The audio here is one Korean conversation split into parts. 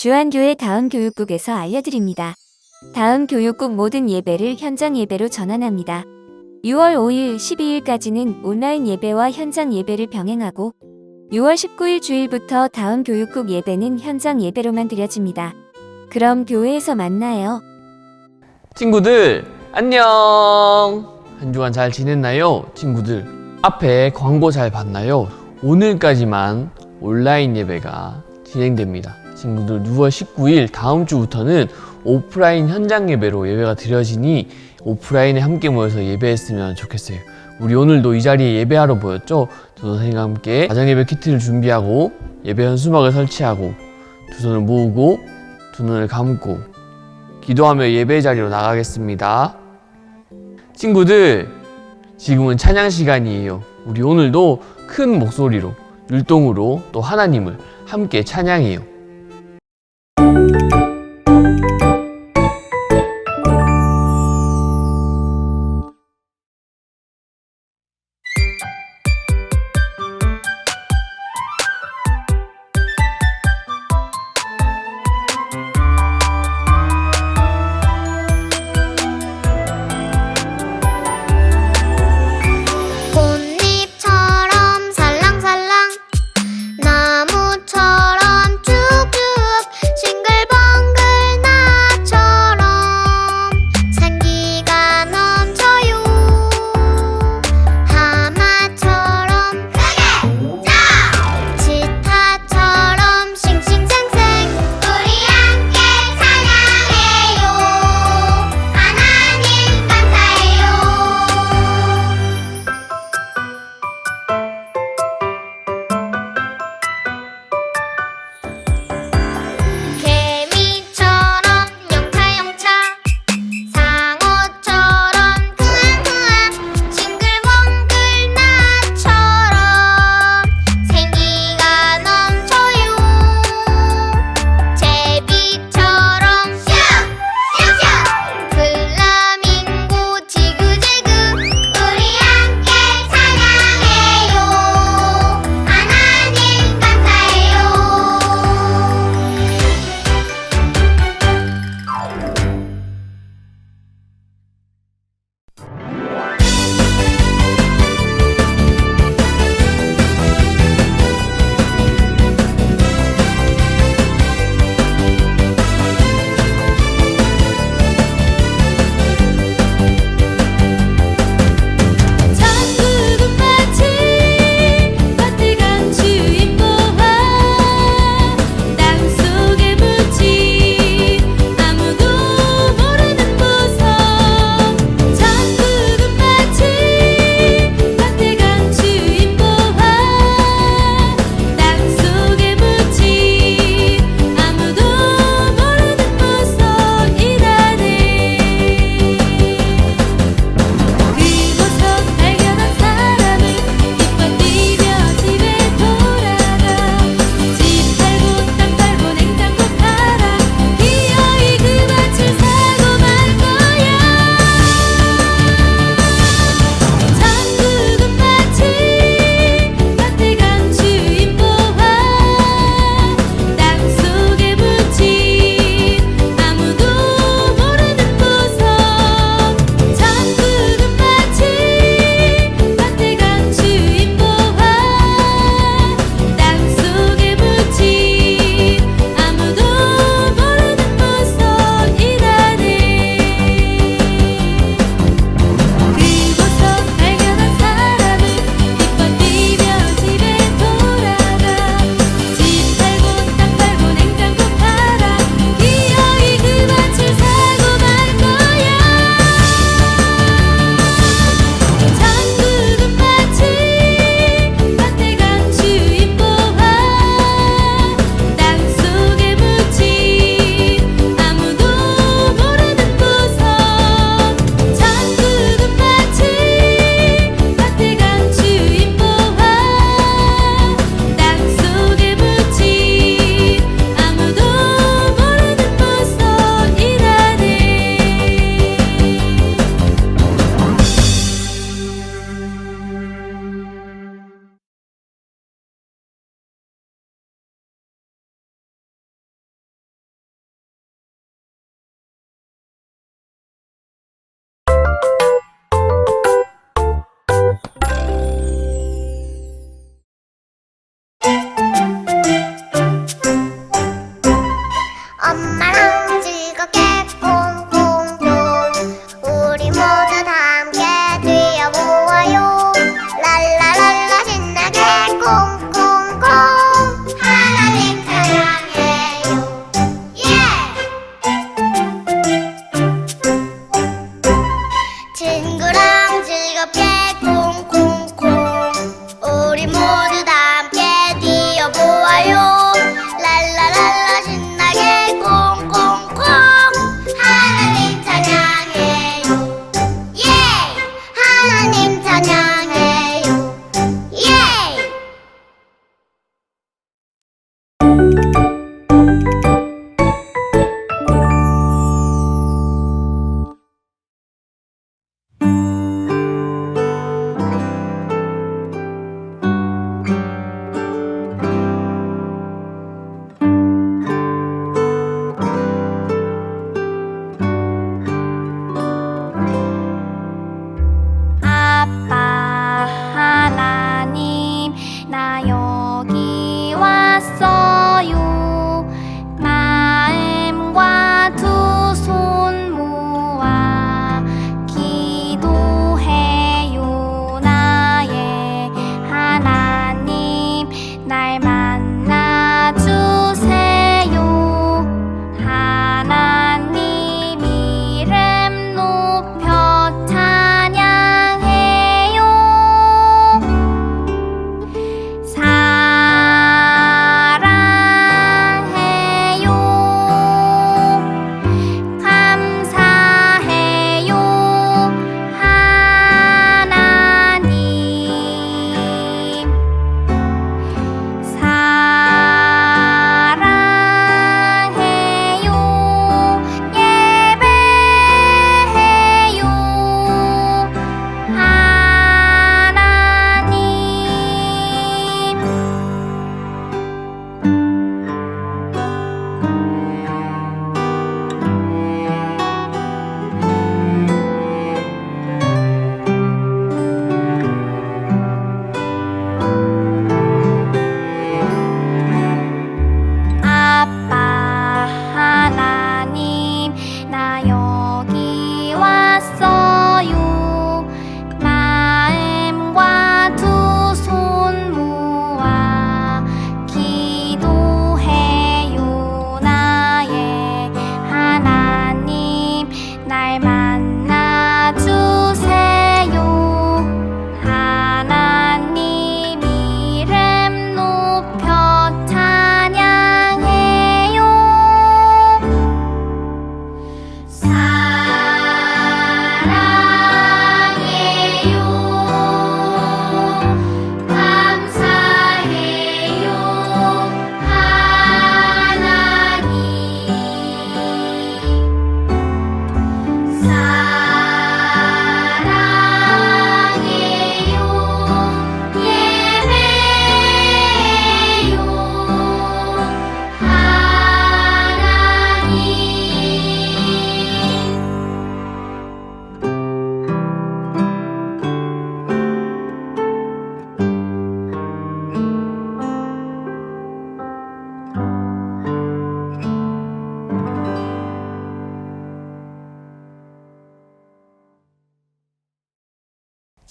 주한교회 다음 교육국에서 알려드립니다. 다음 교육국 모든 예배를 현장 예배로 전환합니다. 6월 5일, 12일까지는 온라인 예배와 현장 예배를 병행하고 6월 19일 주일부터 다음 교육국 예배는 현장 예배로만 드려집니다. 그럼 교회에서 만나요. 친구들 안녕 한 주간 잘 지냈나요 친구들 앞에 광고 잘 봤나요 오늘까지만 온라인 예배가 진행됩니다 친구들 6월 19일 다음 주부터는 오프라인 현장 예배로 예배가 드려지니 오프라인에 함께 모여서 예배했으면 좋겠어요 우리 오늘도 이 자리에 예배하러 모였죠 전 선생님과 함께 가정 예배 키트를 준비하고 예배 현수막을 설치하고 두 손을 모으고 두 눈을 감고 기도하며 예배 자리로 나가겠습니다. 친구들, 지금은 찬양 시간이에요. 우리 오늘도 큰 목소리로, 율동으로 또 하나님을 함께 찬양해요.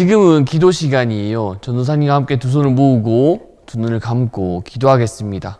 지금은 기도 시간이에요. 전도사님과 함께 두 손을 모으고 두 눈을 감고 기도하겠습니다.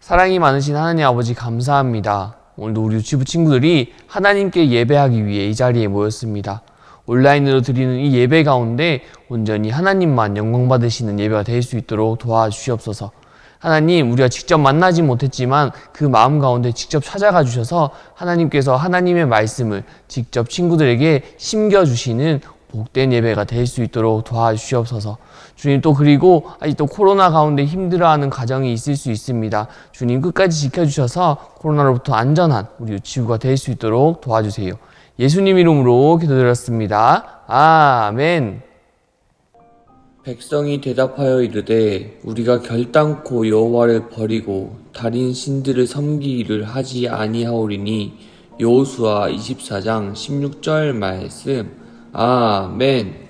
사랑이 많으신 하나님 아버지 감사합니다. 오늘도 우리 유치부 친구들이 하나님께 예배하기 위해 이 자리에 모였습니다. 온라인으로 드리는 이 예배 가운데 온전히 하나님만 영광 받으시는 예배가 될 수 있도록 도와주시옵소서. 하나님, 우리가 직접 만나지 못했지만 그 마음 가운데 직접 찾아가 주셔서 하나님께서 하나님의 말씀을 직접 친구들에게 심겨주시는 복된 예배가 될 수 있도록 도와주시옵소서. 주님 또 그리고 아직 또 코로나 가운데 힘들어하는 가정이 있을 수 있습니다. 주님 끝까지 지켜주셔서 코로나로부터 안전한 우리 유치부가 될 수 있도록 도와주세요. 예수님 이름으로 기도드렸습니다. 아멘. 백성이 대답하여 이르되 우리가 결단코 여호와를 버리고 다른 신들을 섬기기를 하지 아니하오리니 여호수아 24장 16절 말씀 아멘.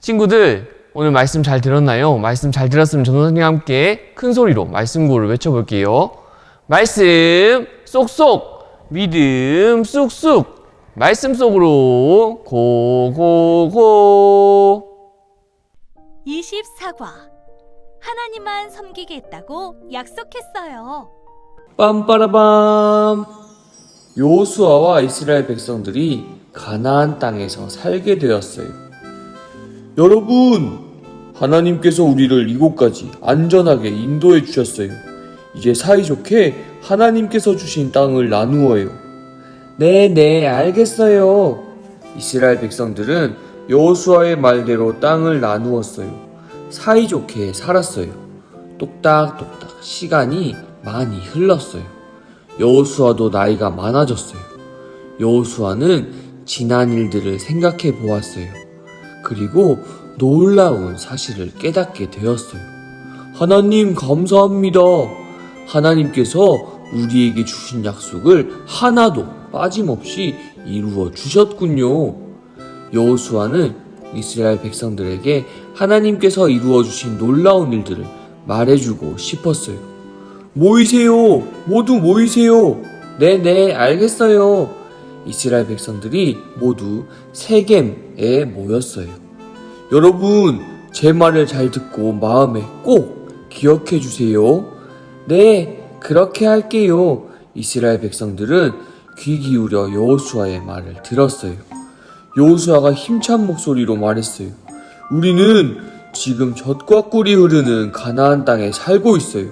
친구들 오늘 말씀 잘 들었나요? 말씀 잘 들었으면 전도사님과 함께 큰 소리로 말씀 구호를 외쳐볼게요. 말씀 쏙쏙 믿음 쑥쑥. 말씀 속으로 고고고. 24과. 하나님만 섬기겠다고 약속했어요. 빰빠라밤. 여호수아와 이스라엘 백성들이 가나안 땅에서 살게 되었어요. 여러분, 하나님께서 우리를 이곳까지 안전하게 인도해 주셨어요. 이제 사이좋게 하나님께서 주신 땅을 나누어요. 네, 네, 알겠어요. 이스라엘 백성들은 여호수아의 말대로 땅을 나누었어요. 사이좋게 살았어요. 똑딱똑딱 시간이 많이 흘렀어요. 여호수아도 나이가 많아졌어요. 여호수아는 지난 일들을 생각해 보았어요. 그리고 놀라운 사실을 깨닫게 되었어요. 하나님 감사합니다. 하나님께서 우리에게 주신 약속을 하나도 빠짐없이 이루어 주셨군요. 여호수아는 이스라엘 백성들에게 하나님께서 이루어 주신 놀라운 일들을 말해주고 싶었어요. 모이세요. 모두 모이세요. 네네, 알겠어요. 이스라엘 백성들이 모두 세겜에 모였어요. 여러분, 제 말을 잘 듣고 마음에 꼭 기억해 주세요. 네, 그렇게 할게요. 이스라엘 백성들은 귀 기울여 여호수아의 말을 들었어요. 여호수아가 힘찬 목소리로 말했어요. 우리는 지금 젖과 꿀이 흐르는 가나안 땅에 살고 있어요.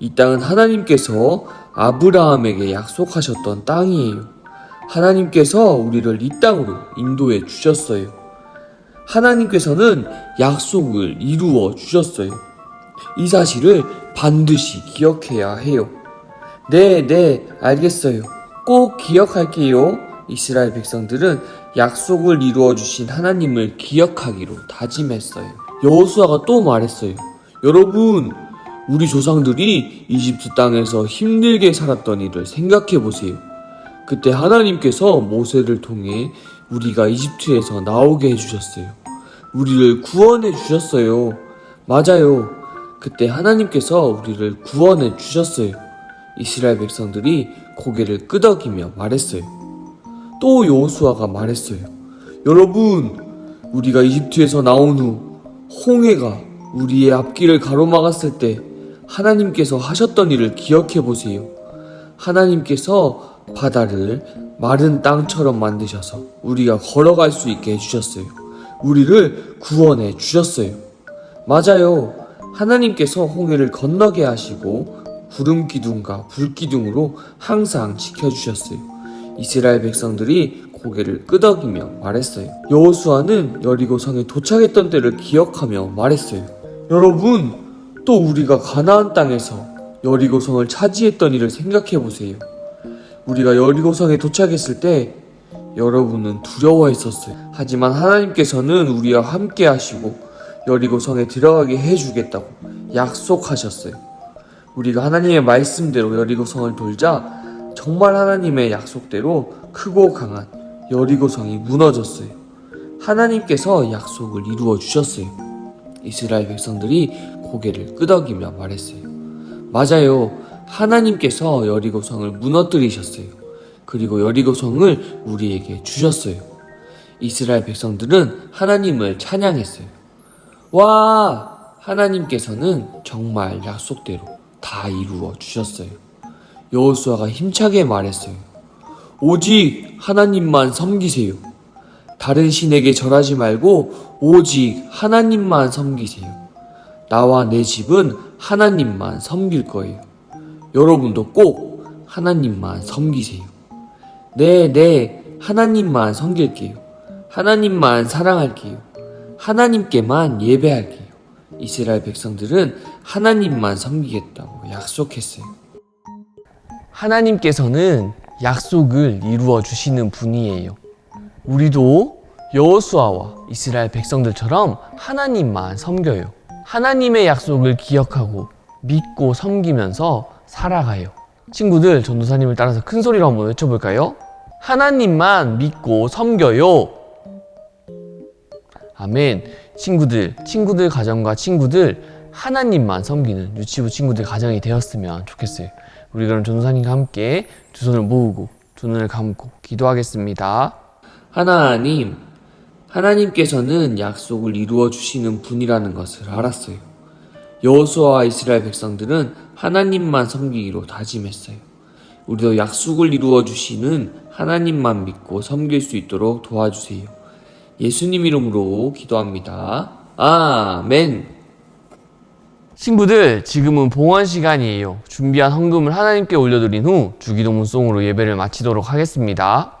이 땅은 하나님께서 아브라함에게 약속하셨던 땅이에요. 하나님께서 우리를 이 땅으로 인도해 주셨어요. 하나님께서는 약속을 이루어 주셨어요. 이 사실을 반드시 기억해야 해요. 네, 네, 알겠어요. 꼭 기억할게요. 이스라엘 백성들은 약속을 이루어 주신 하나님을 기억하기로 다짐했어요. 여호수아가 또 말했어요. 여러분, 우리 조상들이 이집트 땅에서 힘들게 살았던 일을 생각해 보세요. 그때 하나님께서 모세를 통해 우리가 이집트에서 나오게 해주셨어요. 우리를 구원해 주셨어요. 맞아요. 그때 하나님께서 우리를 구원해 주셨어요. 이스라엘 백성들이 고개를 끄덕이며 말했어요. 또 여호수아가 말했어요. 여러분, 우리가 이집트에서 나온 후 홍해가 우리의 앞길을 가로막았을 때 하나님께서 하셨던 일을 기억해 보세요. 하나님께서 바다를 마른 땅처럼 만드셔서 우리가 걸어갈 수 있게 해주셨어요. 우리를 구원해 주셨어요. 맞아요. 하나님께서 홍해를 건너게 하시고 구름 기둥과 불 기둥으로 항상 지켜주셨어요. 이스라엘 백성들이 고개를 끄덕이며 말했어요. 여호수아는 여리고 성에 도착했던 때를 기억하며 말했어요. 여러분, 또 우리가 가나안 땅에서 여리고 성을 차지했던 일을 생각해 보세요. 우리가 여리고성에 도착했을 때 여러분은 두려워했었어요. 하지만 하나님께서는 우리와 함께 하시고 여리고성에 들어가게 해주겠다고 약속하셨어요. 우리가 하나님의 말씀대로 여리고성을 돌자 정말 하나님의 약속대로 크고 강한 여리고성이 무너졌어요. 하나님께서 약속을 이루어 주셨어요. 이스라엘 백성들이 고개를 끄덕이며 말했어요. 맞아요. 하나님께서 여리고성을 무너뜨리셨어요. 그리고 여리고성을 우리에게 주셨어요. 이스라엘 백성들은 하나님을 찬양했어요. 와! 하나님께서는 정말 약속대로 다 이루어 주셨어요. 여호수아가 힘차게 말했어요. 오직 하나님만 섬기세요. 다른 신에게 절하지 말고 오직 하나님만 섬기세요. 나와 내 집은 하나님만 섬길 거예요. 여러분도 꼭 하나님만 섬기세요. 네, 네, 하나님만 섬길게요. 하나님만 사랑할게요. 하나님께만 예배할게요. 이스라엘 백성들은 하나님만 섬기겠다고 약속했어요. 하나님께서는 약속을 이루어 주시는 분이에요. 우리도 여호수아와 이스라엘 백성들처럼 하나님만 섬겨요. 하나님의 약속을 기억하고 믿고 섬기면서 살아가요. 친구들, 전도사님을 따라서 큰 소리로 한번 외쳐볼까요? 하나님만 믿고 섬겨요. 아멘. 친구들, 친구들 가정과 친구들 하나님만 섬기는 유치부 친구들 가정이 되었으면 좋겠어요. 우리 그럼 전도사님과 함께 두 손을 모으고 두 눈을 감고 기도하겠습니다. 하나님, 하나님께서는 약속을 이루어 주시는 분이라는 것을 알았어요. 여호수아와 이스라엘 백성들은 하나님만 섬기기로 다짐했어요. 우리도 약속을 이루어 주시는 하나님만 믿고 섬길 수 있도록 도와주세요. 예수님 이름으로 기도합니다. 아멘. 친구들, 지금은 봉헌 시간이에요. 준비한 헌금을 하나님께 올려드린 후 주기도문 송으로 예배를 마치도록 하겠습니다.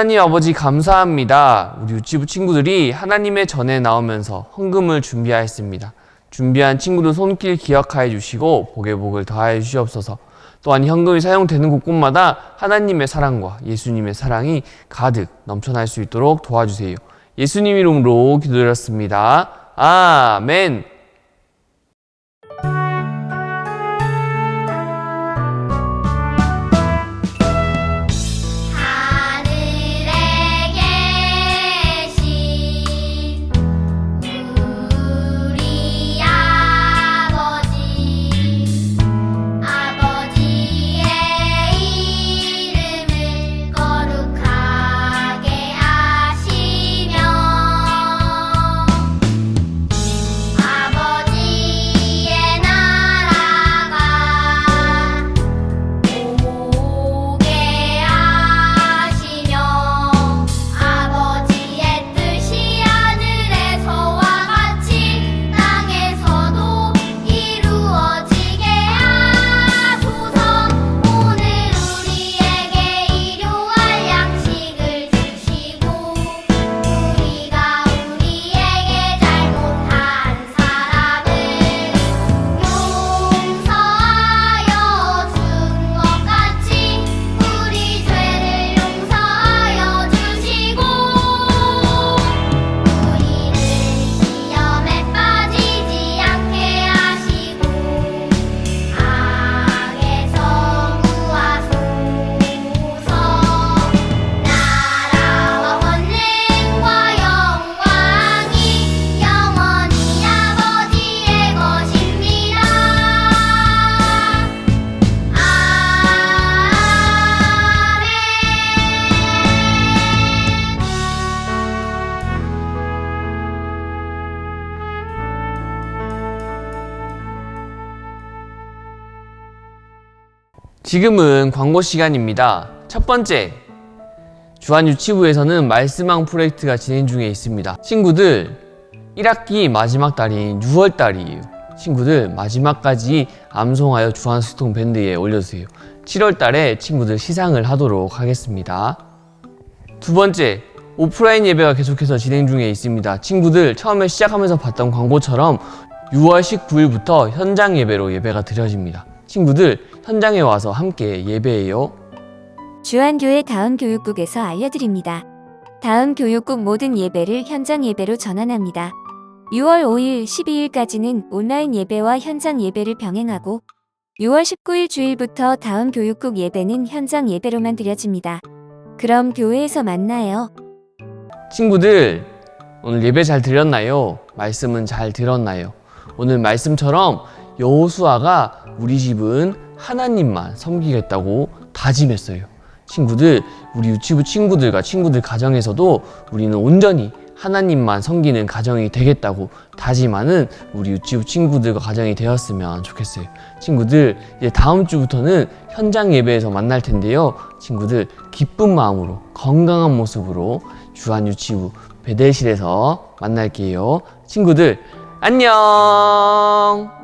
하나님 아버지 감사합니다. 우리 유치부 친구들이 하나님의 전에 나오면서 헌금을 준비하였습니다. 준비한 친구들 손길 기억하여 주시고 복의 복을 더하여 주시옵소서. 또한 현금이 사용되는 곳곳마다 하나님의 사랑과 예수님의 사랑이 가득 넘쳐날 수 있도록 도와주세요. 예수님 이름으로 기도드렸습니다. 아멘. 지금은 광고 시간입니다. 첫 번째, 주한 유치부에서는 말씀왕 프로젝트가 진행 중에 있습니다. 친구들, 1학기 마지막 달인 6월 달이에요. 친구들, 마지막까지 암송하여 주한 수통 밴드에 올려주세요. 7월 달에 친구들 시상을 하도록 하겠습니다. 두 번째, 오프라인 예배가 계속해서 진행 중에 있습니다. 친구들, 처음에 시작하면서 봤던 광고처럼 6월 19일부터 현장 예배로 예배가 드려집니다. 친구들, 현장에 와서 함께 예배해요. 주한교회 다음 교육국에서 알려드립니다. 다음 교육국 모든 예배를 현장 예배로 전환합니다. 6월 5일, 12일까지는 온라인 예배와 현장 예배를 병행하고 6월 19일 주일부터 다음 교육국 예배는 현장 예배로만 드려집니다. 그럼 교회에서 만나요. 친구들, 오늘 예배 잘 드렸나요? 말씀은 잘 들었나요? 오늘 말씀처럼 여호수아가 우리 집은 하나님만 섬기겠다고 다짐했어요. 친구들, 우리 유치부 친구들과 친구들 가정에서도 우리는 온전히 하나님만 섬기는 가정이 되겠다고 다짐하는 우리 유치부 친구들과 가정이 되었으면 좋겠어요. 친구들, 이제 다음 주부터는 현장 예배에서 만날 텐데요. 친구들, 기쁜 마음으로 건강한 모습으로 주한 유치부 배대실에서 만날게요. 친구들, 안녕!